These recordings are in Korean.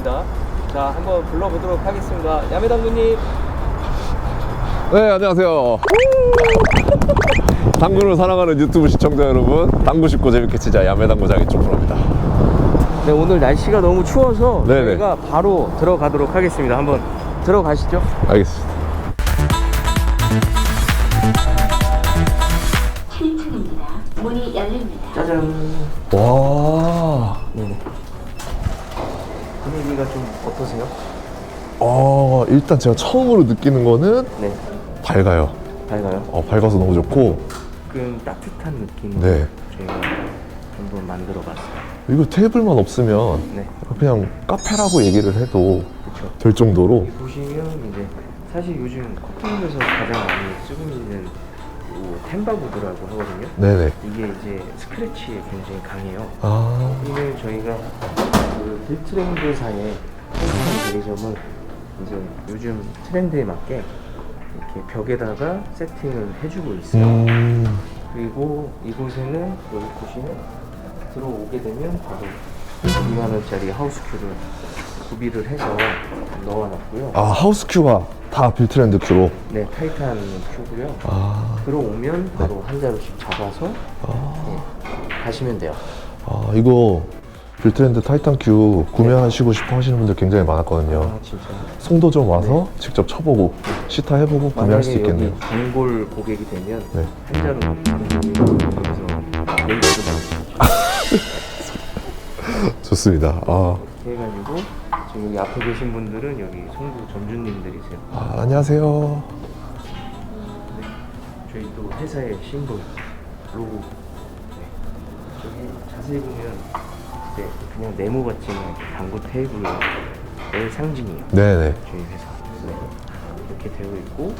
있습니다. 자, 한번 불러보도록 하겠습니다. 야매 당구님. 네, 안녕하세요. 당구를 사랑하는 유튜브 시청자 여러분, 당구 쉽고 재밌게 치자 야매당구장의 쭈프로입니다. 네, 오늘 날씨가 너무 추워서 네네. 저희가 바로 들어가도록 하겠습니다. 한번 들어가시죠. 알겠습니다. 7층입니다. 문이 열립니다. 짜잔. 와, 네네. 분위기가 좀 어떠세요? 어, 일단 제가 처음으로 느끼는 거는 네. 밝아요. 밝아요. 어, 밝아서 너무 좋고, 조금 따뜻한 느낌으로 네. 저희가 한번 만들어 봤어요. 이거 테이블만 없으면 네. 그냥 카페라고 얘기를 해도 그렇죠. 될 정도로 보시면 이제 사실 요즘 커플에서 가장 많이 쓰고 있는 요 템바보드라고 하거든요. 네네. 이게 이제 스크래치에 굉장히 강해요. 아, 오늘 저희가 그 빌트렌드사의 한국한 대리점을 이제 요즘 트렌드에 맞게 이렇게 벽에다가 세팅을 해주고 있어요. 음, 그리고 이곳에는 여기 보시면 들어오게 되면 바로 2만 원짜리 하우스 큐를 구비를 해서 넣어놨고요. 아, 하우스 큐가 다 빌트랜드 큐로. 네, 타이탄 큐고요. 아, 들어오면 바로 한 자루씩 잡아서 네, 가시면 돼요. 아, 이거 빌트랜드 타이탄 큐 구매하시고 싶어 하시는 분들 굉장히 많았거든요. 아 진짜. 송도점 와서 직접 쳐보고 시타 해보고 구매할 수 만약에 있겠네요. 여기 단골 고객이 되면 네. 한 자루 여기서 레이저도 나오고 좋습니다. 아, 해가지고 지금 여기 앞에 계신 분들은 여기 송도 점주님들이세요. 아, 안녕하세요. 네. 저희 또 회사의 심볼 로고. 네. 저기 자세히 보면 네, 그냥 네모 이렇게 당구 테이블의 상징이에요. 네네. 저희 회사. 네. 이렇게 되어 있고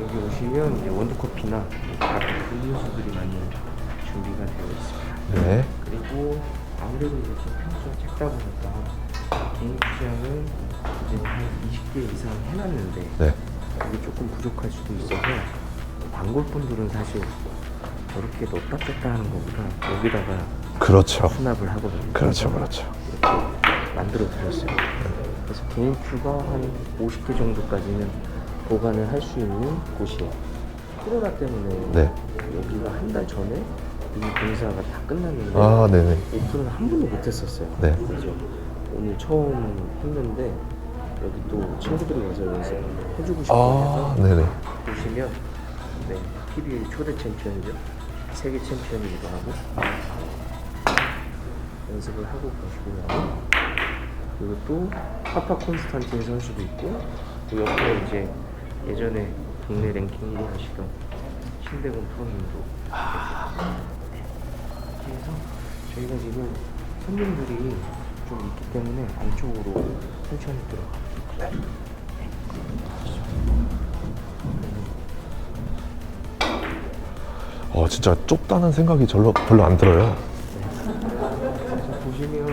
여기 오시면 이제 원두커피나 다른 음료수들이 많이 준비가 되어 있습니다. 네. 그리고 아무래도 이제 좀 평수가 작다 보니까 개인 투자는 이제 한 20개 이상 해놨는데 네. 이게 조금 부족할 수도 있어서 단골분들은 사실 저렇게 넣었다 뺐다 하는 것보다 여기다가 그렇죠. 수납을 하거든요. 그렇죠, 그렇죠. 만들어 드렸어요. 그래서 개인 큐가 한 50개 정도까지는 보관을 할 수 있는 곳이에요. 코로나 때문에 네. 여기가 한 달 전에 이미 공사가 다 끝났는데 아, 네네. 오픈을 한 번도 못했었어요. 네. 그래서 오늘 처음 했는데 여기 또 친구들이 와서 연습을 해주고 싶어 아, 해서 네네. 보시면 네, PBA 초대 챔피언이죠. 세계 챔피언이기도 하고 연습을 하고 계시고요. 그리고 또 파파 콘스탄틴 선수도 있고 그 옆에 이제 예전에 국내 랭킹 1위 하시던 신대곤 프로님도 네. 해서 저희가 지금 손님들이 좀 있기 때문에 안쪽으로 천천히 들어가. 어, 진짜 좁다는 생각이 별로, 별로 안 들어요. 보시면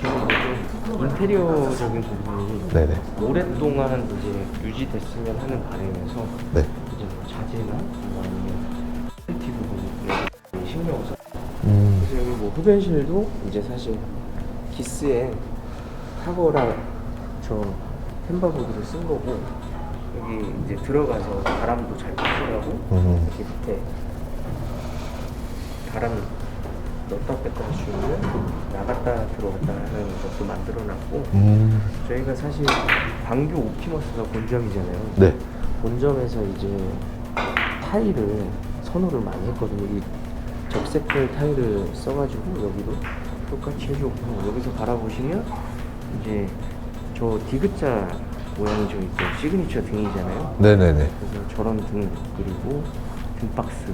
저는 인테리어적인 부분이 네네. 오랫동안 이제 유지됐으면 하는 바람에서 네. 이제 뭐 자재나 뭐 아니면 퀄리티 부분에 신경을 써. 음, 그래서 여기 뭐 흡연실도 이제 사실 기스에 탁월한 저 햄버거들을 쓴 거고 여기 이제 들어가서 바람도 잘 통하고 음. 이렇게 밑에 바람 넣었다 뺐다 있는 나갔다 들어갔다 하는 것도 만들어놨고 음, 저희가 사실 광교 옵티머스가 본점이잖아요. 네. 본점에서 이제 타일을 선호를 많이 했거든요. 이 적색깔 타일을 써가지고 여기도 똑같이 해줬고 여기서 바라보시면 이제 저 디귿자 모양이 좀 있고 시그니처 등이잖아요. 네네네. 그래서 저런 등 그리고 등박스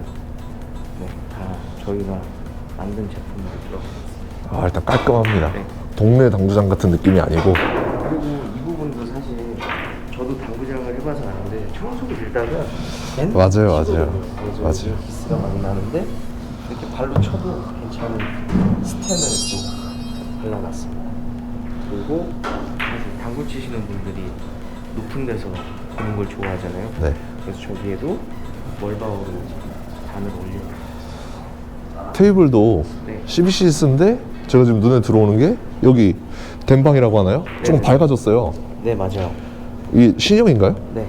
네, 다 저희가 만든 제품으로 들어가 있습니다. 아, 일단 깔끔합니다. 네. 동네 당구장 같은 느낌이 아니고. 그리고 이 부분도 사실 저도 당구장을 해봐서 아는데 청소를 맨날 맞아요. 맞아요. 그래서 맞아요. 기스가 많이 나는데 이렇게 발로 쳐도 괜찮은 스텐을 또 발라놨습니다. 그리고 사실 당구 치시는 분들이 높은 데서 보는 걸 좋아하잖아요. 네. 그래서 저기에도 멀바우로 단을 올려요. 테이블도 네. 12시스인데 제가 지금 눈에 들어오는 게 여기 댐방이라고 하나요? 조금 네네. 밝아졌어요. 네 맞아요. 이 신형인가요? 네.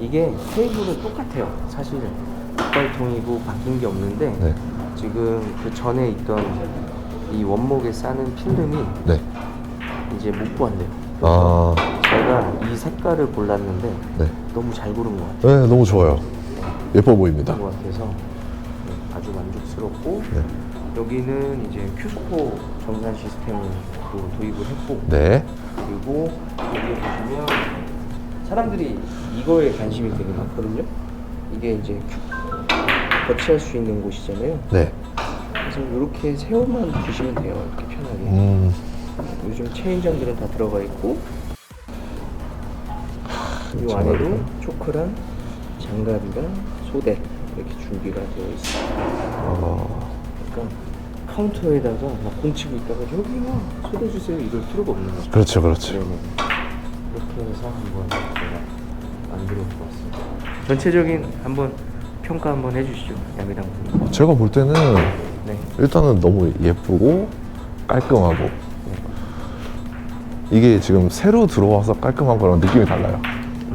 이게 테이블은 똑같아요. 사실은 이빨통이고 바뀐 게 없는데 네. 지금 그 전에 있던 이 원목에 싸는 필름이 네. 이제 못 구한대요. 아, 제가 이 색깔을 골랐는데 네. 너무 잘 고른 것 같아요. 네, 너무 좋아요. 예뻐 보입니다. 것 같아서 네, 아주 만족스럽고 네. 여기는 이제 큐스코 정산 시스템을 또 도입을 했고 네. 그리고 여기 보시면 사람들이 이거에 관심이 되게 많거든요. 이게 이제 큐- 거치할 수 있는 곳이잖아요. 네. 그래서 이렇게 세워만 두시면 돼요. 이렇게 편하게. 음, 요즘 체인장들은 다 들어가 있고 이. 안에도 초크랑 장갑이랑 소대 이렇게 준비가 되어 있어요. 어, 그러니까 카운터에다가 막 공치고 있다가 여기요 소대 주세요 이럴 필요가 없는 거죠. 그렇죠, 그렇죠. 네네. 이렇게 해서 한번 제가 만들어 보았습니다. 전체적인 한번 평가 한번 해주시죠, 야매당 분님. 제가 볼 때는 네. 일단은 너무 예쁘고 깔끔하고 이게 지금 새로 들어와서 깔끔한 거랑 느낌이 달라요.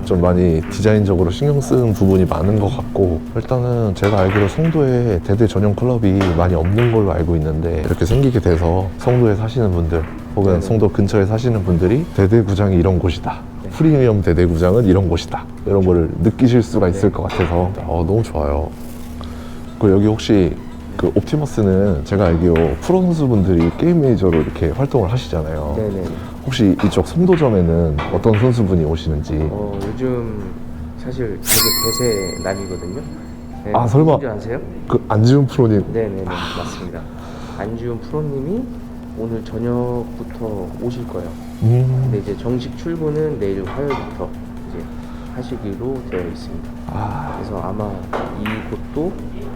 좀 많이 디자인적으로 신경 쓰는 부분이 많은 것 같고 일단은 제가 알기로 성도에 대대 전용 클럽이 많이 없는 걸로 알고 있는데 이렇게 생기게 돼서 성도에 사시는 분들 혹은 네네. 성도 근처에 사시는 분들이 대대 구장이 이런 곳이다 네. 프리미엄 대대 구장은 이런 곳이다 이런 거를 느끼실 수가 있을 네. 것 같아서 어, 너무 좋아요 그리고 여기 혹시 그 옵티머스는 제가 알기로 프로 선수분들이 게임 메이저로 이렇게 활동을 하시잖아요. 네네. 혹시 이쪽 송도점에는 어떤 선수분이 오시는지 어, 요즘 사실 되게 대세 남이거든요. 네, 아, 설마. 아세요? 그 안지훈 프로님 네네네 맞습니다. 안지훈 프로님이 오늘 저녁부터 오실 거예요. 음, 근데 이제 정식 출근은 내일 화요일부터 하시기로 되어 있습니다. 아, 그래서 아마 이곳도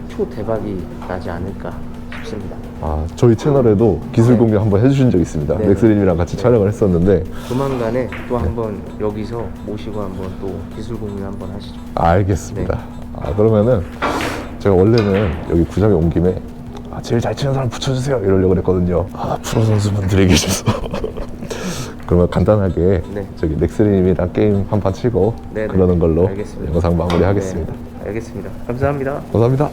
초 대박이 나지 않을까 싶습니다. 아, 저희 채널에도 기술 네. 공유 한번 해주신 적 있습니다. 네. 넥스님이랑 같이 네. 촬영을 했었는데 조만간에 또 한번 여기서 모시고 한번 또 기술 공유 한번 하시죠. 알겠습니다. 네. 아, 그러면은 제가 원래는 여기 구장에 온 김에 아, 제일 잘 치는 사람 붙여주세요 이러려고 그랬거든요. 아, 프로 선수분들이 계셔서. 그러면 간단하게 네. 저기 넥스님이랑 게임 한 판 치고 네, 네. 그러는 걸로 알겠습니다. 영상 마무리하겠습니다. 네, 알겠습니다. 감사합니다. 감사합니다.